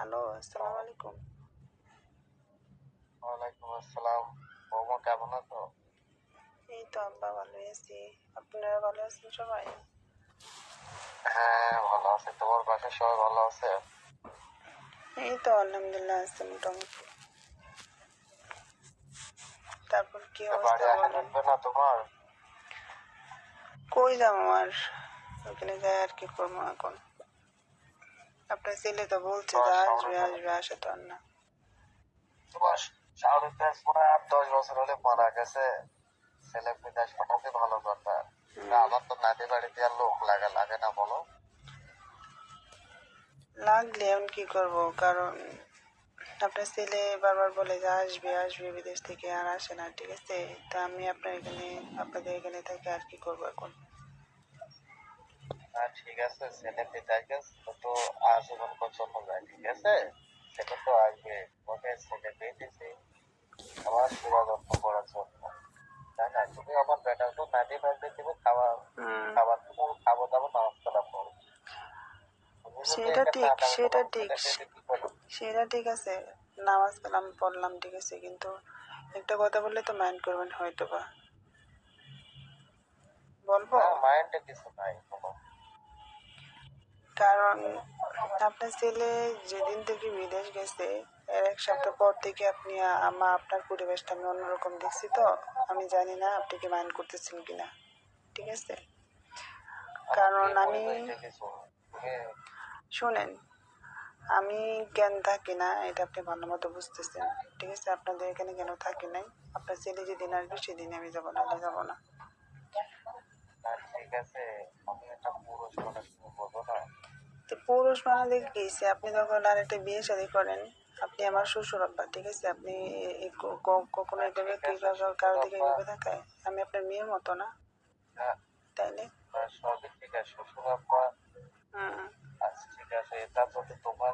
Hello আসসালামু আলাইকুম ওয়ালাইকুম আসসালাম বৌমা কেমন আছো এই তো আব্বা ভালো আছি আপনারা ভালো আছেন সবাই হ্যাঁ ভালো আছে তোমার বাসায় সবাই ভালো আছে এই তো আলহামদুলিল্লাহ আছে মোটামুটি তারপর কি তো অবস্থা বাড়ি আসা বলেন লাগবে না তোমার কই যাব আর ওখানে যাই আর কি করব এখন আপনার ছেলে তো বলছে যে আসবে আসবে আসে তো আর না। দাস মনে আট দশ বছর হলে মারা গেছে। ছেলে বিদেশ পাঠাতে ভালো কথা। আমার তো নাতি বাড়িতে আর লোক লাগে লাগে না বলো। লাগলে এখন কি করব? কারণ আপনার ছেলে বারবার বলে যে আসবে আসবে বিদেশ থেকে আর আসে না ঠিক আছে? তা আমি আপনার এখানে আপনাদের এখানে থেকে আর কি করব এখন? হ্যাঁ ঠিক আছে ছেলে বিদেশ গেছে তো আজীবন পর্যন্ত যায় ঠিক আছে? সেটা তো আসবে ওকে ছেলে পেয়েছি আমার করার জন্য। তাই না? তুমি আমার বেটার তো নাতি বাড়িতে দেবো খাওয়া খাবার দেবো খাব দাবো নাস্তাটা করো। সেটা ঠিক, সেটা ঠিক। সেটা ঠিক আছে নামাজ কালাম পড়লাম ঠিক আছে কিন্তু একটা কথা বললে তো মাইন্ড করবেন হয়তো বা বলব মাইন্ডে কিছু নাই। কারণ আপনার ছেলে যেদিন থেকে বিদেশ গেছে এর এক সপ্তাহ পর থেকে আপনি আমা আপনার পরিবেশটা আমি অন্যরকম দেখছি তো। আমি জানি না আপনি কি মাইন্ড করতেছেন কিনা ঠিক আছে? কারণ আমি শোনেন আমি জ্ঞান থাকি না এটা আপনি ভালো মতো বুঝতেছেন ঠিক আছে? আপনাদের এখানে কেন থাকি নাই? আপনার ছেলে যেদিন আসবে সেদিন আমি যাব না যাব না। না, ঠিক আছে আমি একটা পুরুষ মানুষ তুমি বোঝো না পুরুষ বানালে কি হইছে? আপনি যখন আর একটা বিয়ে শাদী করেন আপনি আমার শ্বশুর আব্বা ঠিক আছে? আপনি ক- ক- কখনো এভাবে কি কারো- দিকে এভাবে থাকায় আমি আপনার মেয়ের মতো না। হ্যাঁ, তাইলে? আর সবই শ্বশুর আচ্ছা ঠিক আছে। যদি তোমার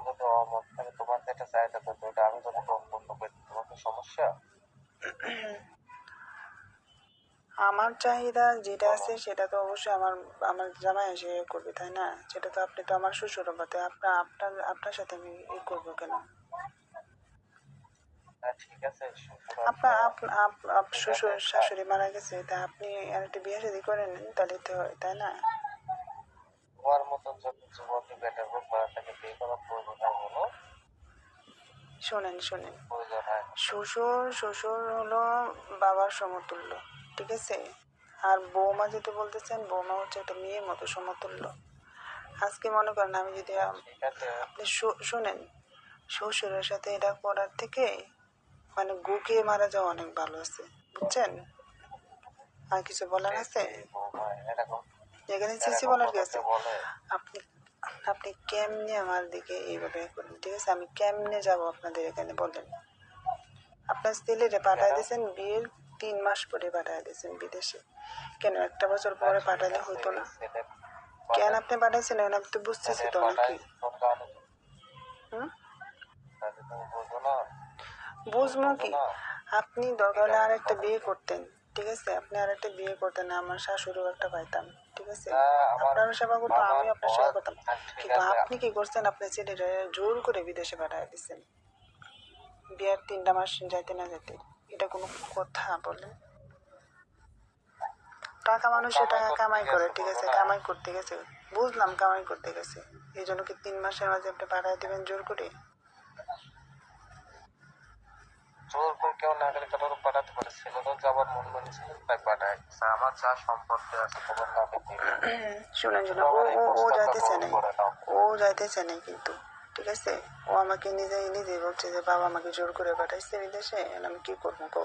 তোমার যেটা চাহিদা করতে আমি যদি সম্পূর্ণ করি তোমার সমস্যা? আমার চাহিদা যেটা আছে সেটা তো অবশ্যই আমার আমার জামাই এসে ইয়ে করবে তাই না? সেটা তো আপনি তো আমার শ্বশুর তাই আপনার আপনার আপনার সাথে আমি ই করব কেন? ঠিক আছে শ্বশুর আপনার আপ- আপ- আপ শ্বশুর শাশুড়ি মারা গেছে তা আপনি আর একটা বিয়ে শাদী তাহলে তো তাই না? তোমার মতন যুবতী বেটার হোক বা তাকে বিয়ে করার প্রয়োজন শোনেন। শ্বশুর শ্বশুর হলো বাবার সমতুল্য। ঠিক আছে? আর বৌমা যেটা বলতেছেন বৌমা হচ্ছে একটা মেয়ের মতো সমতুল্য। আজকে মনে করেন আমি যদি আপনি শোনেন শ্বশুরের সাথে এটা করার থেকে মানে গুকে মারা যাওয়া অনেক ভালো আছে বুঝছেন? আর কিছু বলার আছে? এখানে সিসি বলার কি আছে? আপনি আপনি কেমনে আমার দিকে এইভাবে করেন ঠিক আছে? আমি কেমনে যাব আপনাদের এখানে বলেন? আপনার ছেলেরে পাঠায় দিয়েছেন বিয়ের তিন মাস পরে পাঠায় দিয়েছেন বিদেশে। কেন? একটা বছর পরে পাঠালে হতো না। কেন আপনি পাঠাইছেন? এখন আমি তো বুঝতেছি তো নাকি বুঝব কি? আপনি দরকার হলে আর একটা বিয়ে করতেন ঠিক আছে? আপনি আর একটা বিয়ে করতেন আমার শাশুড়িও একটা পাইতাম ঠিক আছে? আপনার সেবা করতাম আমি আপনার সেবা করতাম। হ্যাঁ, কিন্তু আপনি কি করছেন? আপনার ছেলেরা জোর করে বিদেশে পাঠিয়ে দিচ্ছেন বিয়ার তিনটা মাস যাইতে না যেতে এটা কোনো কথা বলে। টাকা মানুষে টাকা কামাই করে ঠিক আছে? কামাই করতে গেছে। বুঝলাম কামাই করতে গেছে। এই জন্য কি তিন মাসের মাঝে আপনি পাঠিয়ে দেবেন জোর করে? জোর করে কেউ না গেলে কারোর পাঠাতে পারে? ছেলেরও যাবার মন মনে ছিল তাই পাঠায় আমার যা সম্পত্তি আছে তোমার নামে শুনেন শুনে ও ও যাইতেছে না ও যাইতেছে না কিন্তু? ঠিক আছে? ও আমাকে নিজেই নিজেই বলছে যে বাবা আমাকে জোর করে পাঠাইছে বিদেশে আমি কি করব গো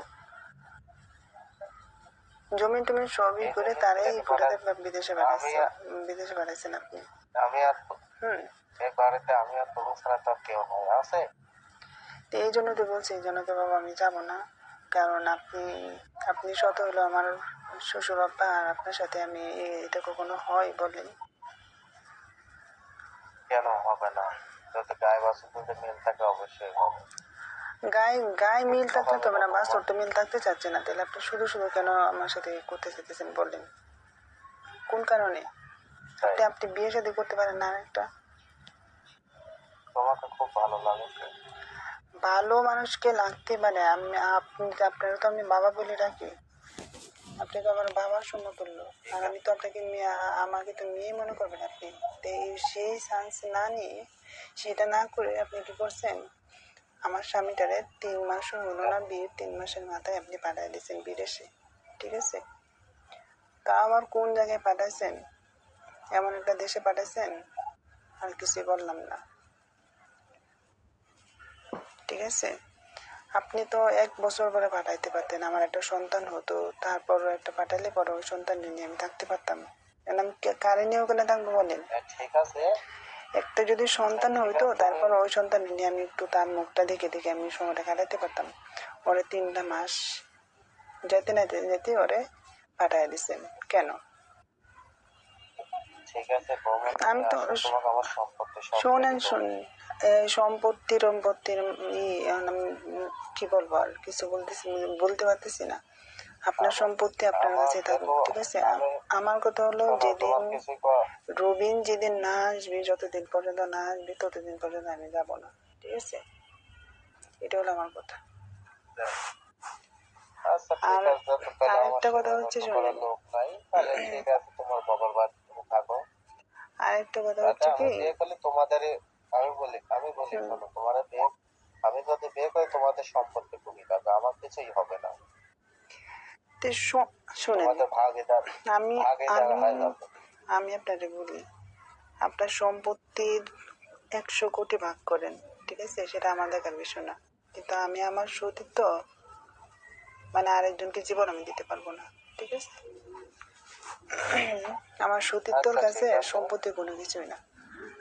জমি টমি সবই করে তারাই বিদেশে পাঠাইছে বিদেশে পাঠাইছেন আপনি। আমি আর হুম। এই বাড়িতে আমি আর তুমি ছাড়া তো কেউ নাই আছে? তো এই জন্য তো বলছি এই জন্য তো বাবা আমি যাব না। কারণ আপনি আপনি শত হলো আমার শ্বশুর আব্বা আর আপনার সাথে আমি এটা কখনো হয় বলেন। কেন হবে না? গায়ে বাসন যদি মিল থাকে অবশ্যই। হবে গায়ে গায়ে মিল থাকলে তো না বাস্তব তো মিল থাকতে চাচ্ছে না। তাহলে আপনি শুধু শুধু কেন আমার সাথে করতে চাইতেছেন বললেন? কোন কারণে? আপনি আপনি বিয়ে শাদী করতে পারেন না একটা তোমাকে খুব ভালো লাগুক ভালো মানুষকে লাগতে পারে। আমি আপনি আপনারা তো আমি বাবা বলে ডাকি। আপনি তো আমার বাবার সমতুল্য আর আমি তো আপনাকে আমাকে তো মেয়ে মনে করবেন আপনি। সেই চান্স না নিয়ে সেটা না করে আপনি কি করছেন? আমার স্বামীটারে তিন মাসও হলো না বিয়ের তিন মাসের মাথায় আপনি পাঠিয়ে দিয়েছেন বিদেশে। ঠিক আছে? তা আবার কোন জায়গায় পাঠাইছেন? এমন একটা দেশে পাঠাইছেন? আর কিছুই বললাম না। ঠিক আছে? আপনি তো এক বছর পরে পাঠাইতে পারতেন। আমার একটা সন্তান হতো তারপর একটা পাঠালে পরে ওই সন্তান নিয়ে আমি থাকতে পারতাম। আমি কারে নিয়ে ওখানে থাকব বলেন? হ্যাঁ, ঠিক আছে। একটা যদি সন্তান হইতো তারপর ওই সন্তান নিয়ে আমি একটু তার মুখটা দেখে দেখে আমি সময়টা কাটাতে পারতাম। ওরে তিনটা মাস যেতে না যেতে ওরে পাঠাই দিছেন। কেন? ঠিক আছে আমি তো- শোনেন কিছু শুন এই সম্পত্তি সম্পত্তির ই কি বলব আর কিছু বলতেছি বলতে পারতেছি না। আপনার সম্পত্তি আপনার কাছে থাকুক ঠিক আছে? আমার কথা হলো যেদিন রবিন যেদিন না আসবে যতদিন পর্যন্ত না আসবে ততদিন পর্যন্ত আমি যাব না ঠিক আছে? এটা হলো আমার কথা। আচ্ছা আর- আরেকটা কথা হচ্ছে শোনেন। আরেকটা কথা হচ্ছে কি? তোমাদের আমি বলি আমি বলি হুম। শোনো তোমার বিয়ে আমি যদি বিয়ে করি তোমাদের সম্পত্তি কমে যাবে আমার কিছুই হবে না। শোনেন আমি আমি আমি আপনাকে বলি আপনার সম্পত্তির একশো কোটি ভাগ করেন ঠিক আছে? সেটা আমার দেখার বিষয় না। কিন্তু আমি আমার সতীত্ব মানে আরেকজনকে জীবন আমি দিতে পারব না ঠিক আছে? আমার সতীত্বর আচ্ছা, কাছে ঠিক আছে। সম্পত্তি কোনো কিছুই না।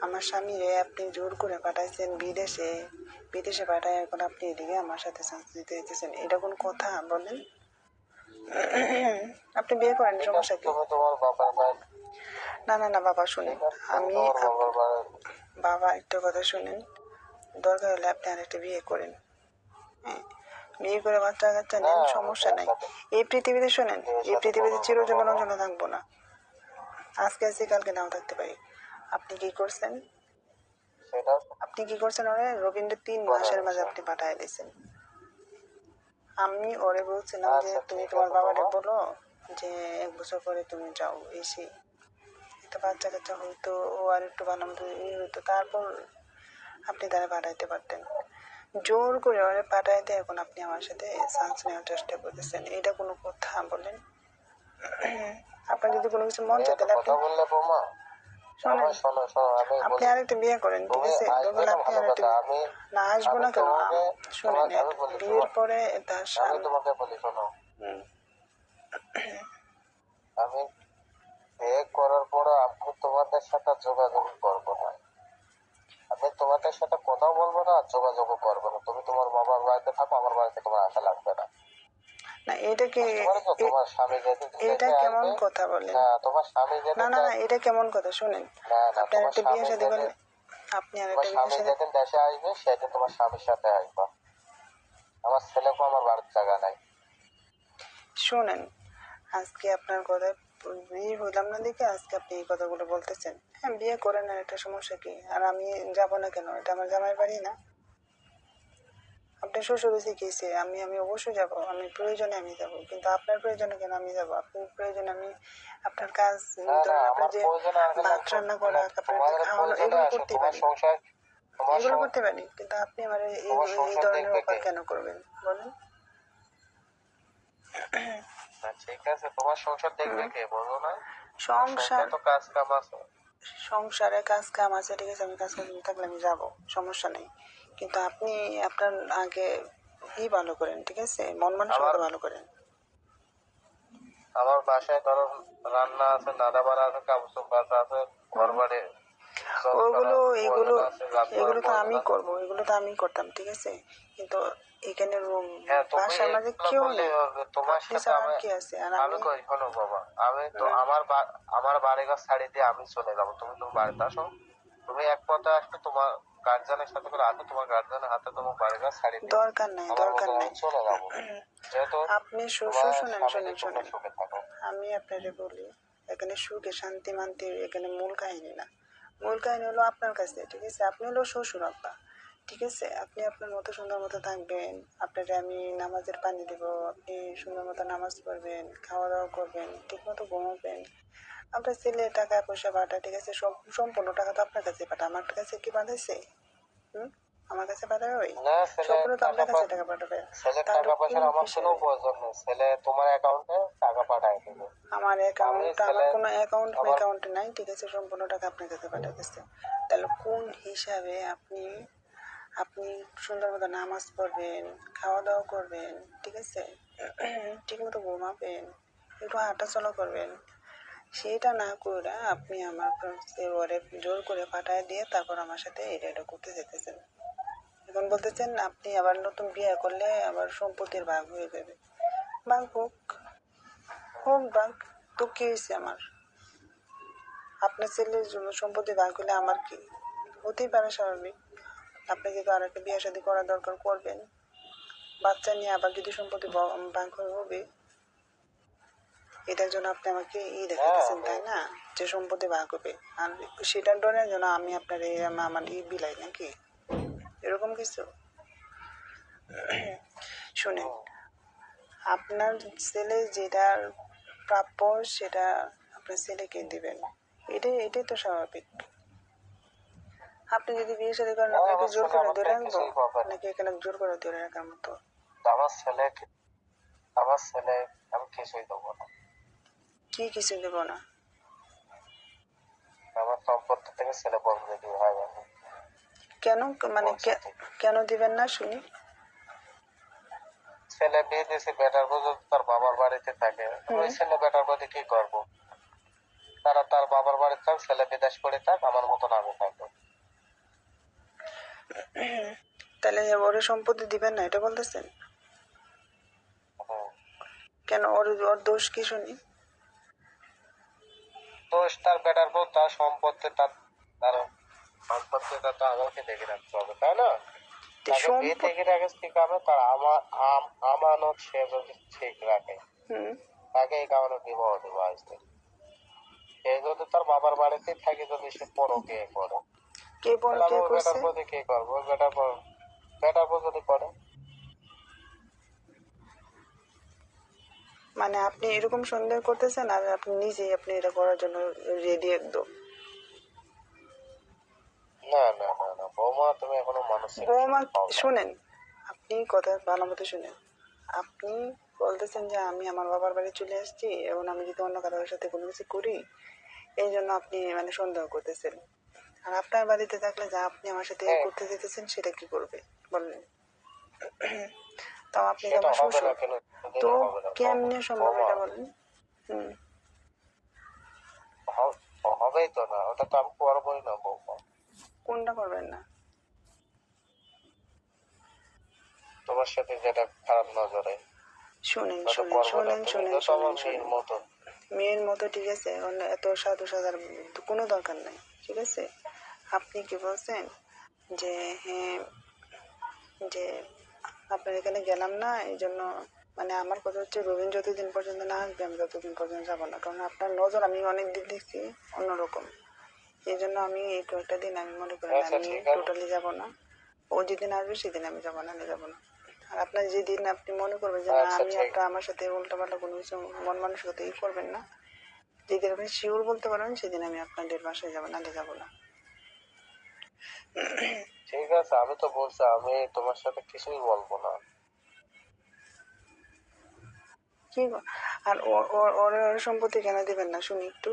আমার স্বামী রে আপনি জোর করে পাঠাইছেন বিদেশে। বিদেশে পাঠায় এখন আপনি এদিকে আমার সাথে চান্স দিতে দিতেছেন এটা কোন কথা বলেন? আপনি বিয়ে করেন সমস্যা কি? না না না বাবা শুনেন। আমি বাবা একটা কথা শুনেন। দরকার হলে আপনি আরেকটা বিয়ে করেন। হ্যাঁ বিয়ে করে বাচ্চা কাচ্চা নেন হ্যাঁ, সমস্যা নাই। এই পৃথিবীতে শোনেন এই পৃথিবীতে চিরজীবনের জন্য থাকব না। আজকে আছি কালকে নাও থাকতে পারি। আপনি কি করছেন? আপনি কি করছেন ওরে? রবীন্দ্র তিন মাসের মাঝে আপনি পাঠায় দিয়েছেন। আমি ওরে বলছিলাম যে আচ্ছা, তুমি ঠিক তোমার বাবারে বলো যে এক বছর পরে তুমি যাও এসে। একটা বাচ্চা কাচ্চা হইতো ও আর একটু ভালো মতো ই হইতো তারপর আপনি তারা পাঠাইতে পারতেন। জোর করে ওরে পাঠাইতে এখন আপনি আমার সাথে চান্স নেওয়ার চেষ্টা করতেছেন। এটা কোনো কথা বলেন। আপনার যদি কোনো কিছু মন চায় তাহলে আপনি আপনি আরেকটা বিয়ে করেন ঠিক আছে? আপনি আরেকটা না আসব না কেন শোনেন বিয়ের পরে তার স্বামী তোমাকে বলি শোনো। আমি বিয়ে করার পরে আমি তোমাদের সাথে যোগাযোগ করব না। আমি তোমাদের সাথে কথা বলব না যোগাযোগ করব না। তুমি তোমার বাবার বাড়িতে থাকো আমার বাড়িতে তোমার আসা লাগবে না। না এটা কি বুঝতে পারছ? এ- তোমার স্বামী এটা কেমন কথা বলেন? তোমার স্বামী না না না এটা কেমন কথা শুনেন? বিয়ে শাদী করলেন আপনি তোমার আরেকটা বিয়ে শাদী যেদিন দেশে আসবে সেদিন তোমার স্বামীর সাথে আসবে। আমার ছেলেকে আমার বাড়ির জায়গা নাই। শোনেন আজকে আপনার কথা বিয়ে হইলাম না দেখে আজকে আপনি এই কথাগুলো বলতেছেন। হ্যাঁ বিয়ে করেন আর একটা সমস্যা কি? আর আমি যাব না কেন? এটা আমার জামাই বাড়ি না। আপনি শ্বশুর শিখিয়েছে আমি আমি অবশ্যই যাব আমি প্রয়োজনে আমি যাব কিন্তু আপনার প্রয়োজনে কেন আমি যাব? আপনার প্রয়োজনে আমি আপনার কাজ ধরেন আপনার যে ভাত রান্না করা আপনার খাওয়ানো এগুলো করতে পারি। এগুলো করতে পারি কিন্তু আপনি আমার এই এই ধরনের কে? কেন করবেন? বলেন। ঠিক আছে তোমার সংসার দেখবে কে? বলো না। সংসার তো কাজ কাম আছে। সংসারে কাজ কাম আছে ঠিক আছে আমি কাজ কাম থাকলে আমি যাব সমস্যা নেই। কিন্তু আপনি আপনার আগে ই ভালো করেন ঠিক আছে? মন মানসিকতা আমার- ভালো করেন। আমার বাসায় ধরো রান্না আছে নাদা বাড়া আছে কাপড় বাসা আছে ঘর বাড়ি ওগুলো এগুলো এগুলো তো আমি করব এগুলো তো আমি করতাম ঠিক আছে? কিন্তু এখানে রুম হ্যাঁ বাসার মাঝে কেউ নেই। তোমার সাথে আমি কি আছে? আর আমি কই? শোনো বাবা আমি তো আমার আমার বাড়ি ঘর ছাড়ি দিয়ে আমি চলে যাব তুমি তো বাড়িতে আসো। তুমি এক পথে আসবে তোমার গার্জেনের সাথে করে আসো তোমার গার্জেনের হাতে তোমার বাড়ি ঘর ছাড়ি দরকার নেই দরকার নেই। চলে যাব যেহেতু আপনি শোনেন শোনেন শোনেন। থাকো। আমি আপনারে বলি এখানে সুখে শান্তি মান্তি এখানে মূল কাহিনী না। মূল কাহিনী হলো আপনার কাছে ঠিক আছে? আপনি হলো শ্বশুর আব্বা ঠিক আছে? আপনি আপনার মতো সুন্দর মতো থাকবেন। আপনাকে আমি নামাজের পানি দেব আপনি সুন্দর মতো নামাজ পড়বেন খাওয়া দাওয়া করবেন ঠিক মতো ঘুমাবেন। আপনার ছেলে টাকা পয়সা পাঠা ঠিক আছে সব- সম্পূর্ণ টাকা তো আপনার কাছে পাঠা আমার কাছে কি পাঠাইছে হুম? আমার কাছে পাঠাবে ওই? সম্পূর্ণ তো আপনার কাছে টাকা পাঠাবে। টাকা পয়সার কোন আমার? কোনো প্রয়োজন নেই। ছেলে তোমার অ্যাকাউন্টে টাকা পাঠায় দেবে। আমার অ্যাকাউন্ট আমার কোনো অ্যাকাউন্ট অ্যাকাউন্টে নাই ঠিক আছে সম্পূর্ণ টাকা আপনার কাছে পাঠাতেছে তাহলে কোন হিসাবে আপনি আপনি সুন্দর মতো নামাজ পড়বেন খাওয়া দাওয়া করবেন ঠিক আছে? ঠিক মতো ঘুমাবেন একটু হাঁটা চলা করবেন সেটা না করে আপনি আমার ওরে জোর করে পাঠায় দিয়ে তারপর আমার সাথে এটা এটা করতে যেতেছেন। এখন বলতেছেন, আপনি আবার নতুন বিয়ে করলে আবার সম্পত্তির ভাগ হয়ে যাবে। ভাগ হোক হোক ভাগ তো কি হয়েছে আমার? আপনার ছেলের জন্য সম্পত্তি ভাগ হলে আমার কি? হতেই পারে স্বাভাবিক। আপনাকে তো আর একটা বিয়ে শাদী করা দরকার করবেন। বাচ্চা নিয়ে আবার যদি সম্পত্তি ভাগ হবে এটার জন্য আপনি আমাকে ই দেখাতেছেন তাই না? যে সম্পত্তি ভাগ হবে। আর সেটার ডরের জন্য আমি আপনার এই আমার ই বিলাই নাকি? এরকম কিছু? শুনেন আপনার ছেলে যেটার প্রাপ্য সেটা আপনার ছেলেকে দিবেন। এটাই এটাই তো স্বাভাবিক। আপনি যদি বিয়ে শাদী করেন হ্যাঁ, আপনাকে জোর করে ধরে রাখব। নাকি এখানে জোর করে ধরে রাখার মতো। আমার ছেলে আমার ছেলে আমি কিছুই দেবো না। কি কিছু দেব না। আমার সম্পত্তি থেকে ছেলে বন্ধ দিয়ে হয় কেন? মানে কেন দিবেন না শুনি। ছেলে বিয়ে দিয়েছে বেটার পর্যন্ত তার বাবার বাড়িতে থাকে ওই ছেলে বেটার প্রতি কি করব? তারা তার বাবার বাড়িতে থাক ছেলে বিদেশ করে থাক আমার মতন আমি থাকব। তাহলে ওরে সম্পত্তি দিবেন না এটা বলতেছেন। কেন? ওর ওর দোষ কি শুনি? দোষ তার বেটার পর তার সম্পত্তি তার তার সম্পত্তিটা তো আমাকে দেখে রাখতে হবে তাই না? তো তাকে বিয়ে সম্পত্তি থেকে রাখে ঠিক হবে তার আমা- আম- আমানত সে যদি ঠিক রাখে তাকে এই কারণে বিবাহ দেবো আসতে সে যদি তার বাবার বাড়িতে থাকে যদি সে করে? কে কে বেটার প্রতি কি করব? বেটার পর বেটার পর যদি করে মানে আপনি এরকম সন্দেহ করতেছেন আর আপনি নিজেই আপনি এটা করার জন্য রেডি একদম। না না না না বৌমা তুমি এখনও মানুষ বৌমা শুনেন আপনি কথা ভালো মতো শুনেন। আপনি বলতেছেন যে আমি আমার বাবার বাড়ি চলে আসছি এবং আমি যদি অন্য কারোর সাথে কোনো কিছু করি এই জন্য আপনি মানে সন্দেহ করতেছেন। আর আপনার বাড়িতে থাকলে যা আপনি আমার সাথে হ্যাঁ। করতে যেতেছেন সেটা কি করবে? বলেন। তাও আপনি তো সেটা আমার হবে না শ্বশুর। তো কেমনে সম্ভব এটা বলেন? হুম। হবেই তো না ওটা তো আমি করবোই না বৌমা কোনটা করবেন না? তোমার সাথে যেটা খারাপ নজরে শুনেন শুনেন শুনেন শুনেন শুনেন মেয়ের মতো। মেয়ের মতো ঠিক আছে এত সাধু সাজার কোনো দরকার নাই ঠিক আছে? আপনি কি বলছেন যে হ্যাঁ যে আপনার এখানে গেলাম না এই জন্য মানে আমার কথা হচ্ছে রবীন যতদিন পর্যন্ত না আসবে আমি ততদিন পর্যন্ত যাব না। কারণ আপনার নজর আমি অনেক দিন দেখছি অন্যরকম। এই জন্য আমি এই কয়েকটা দিন আমি মনে করি আচ্ছা, আমি টোটালি যাব না। ও যেদিন আসবে সেদিন আমি যাব না যাব না। আর আপনার যেদিন আপনি মনে করবেন যে না আচ্ছা, আমি। একটা আমার সাথে উল্টাপাল্টা কোনো কিছু মন মানসিকতা ই করবেন না যেদিন আপনি শিওর বলতে পারবেন সেদিন আমি আপনাদের বাসায় যাব নাহলে যাব না। ঠিক আছে আমি তো বলছি আমি তোমার সাথে কিছুই বলব না। কি আর ওর ওর- ওর সম্পত্তি কেন দিবেন না শুনি একটু।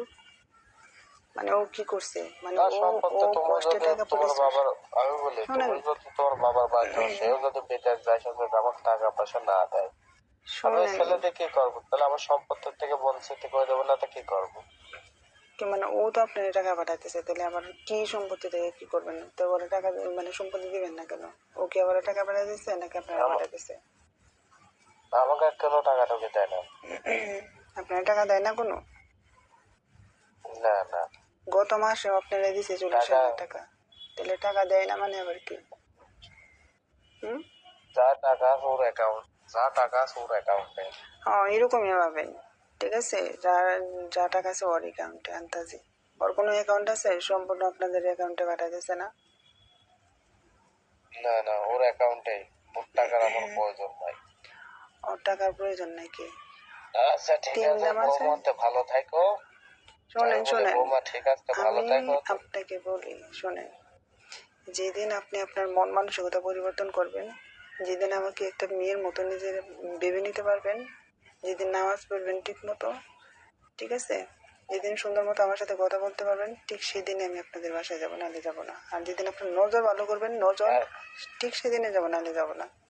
মানে ও কি করছে? মানে তার ও ও কষ্টে টাকা তোমার পয়সা বাবার আমি বলি তুমি যদি তোমার বাবার বাড়িতে সেও যদি বিদেশ যায় সে যদি আমাকে টাকা পয়সা না দেয়। আমি ছেলেদের কি করব? তাহলে আমার সম্পত্তির থেকে বঞ্চিত করে দেবো না তো কি করব? মানে ও তো আপনার টাকা পাঠাইতেছে তাহলে আবার কি সম্পত্তি থেকে কি করবেন? তো ওরা টাকা মানে সম্পত্তি দিবেন না কেন? ও কি আবার টাকা পাঠাইতেছে নাকি আপনারা পাঠাইতেছে? আমাকে কেন টাকা ঢুকে দেয় না। আপনার টাকা দেয় না কোনো? না না। গত মাসে আপনারা দিছে চল্লিশ হাজার টাকা। তাহলে টাকা দেয় না মানে আবার কি? হুম? যা টাকা ওর অ্যাকাউন্ট যা টাকা ওর অ্যাকাউন্টে হ্যাঁ এরকমই ভাবেন। ঠিক আছে যার যা টাকা আছে ওর অ্যাকাউন্টে আন্তাজি ওর কোনো অ্যাকাউন্ট আছে? সম্পূর্ণ আপনাদের অ্যাকাউন্টে পাঠাইতেছে না? না না ওর অ্যাকাউন্টে ওর টাকার আমার প্রয়োজন নাই। ওর টাকার প্রয়োজন নাকি আচ্ছা ঠিক আছে? বৌমাতে ভালো থাকো। শোনেন শোনেন। বৌমা ঠিক আছে ভালো আমি আপনাকে বলি শোনেন। যেদিন আপনি আপনার মন মানসিকতা পরিবর্তন করবেন যেদিন আমাকে একটা মেয়ের মতো নিজের ভেবে নিতে পারবেন যেদিন নামাজ পড়বেন ঠিক মতো ঠিক আছে? যেদিন সুন্দর মতো আমার সাথে কথা বলতে পারবেন ঠিক সেদিনে আমি আপনাদের বাসায় যাব নালে যাব না। আর যেদিন আপনার নজর ভালো করবেন নজর ঠিক সেদিনে যাব নালে যাব না।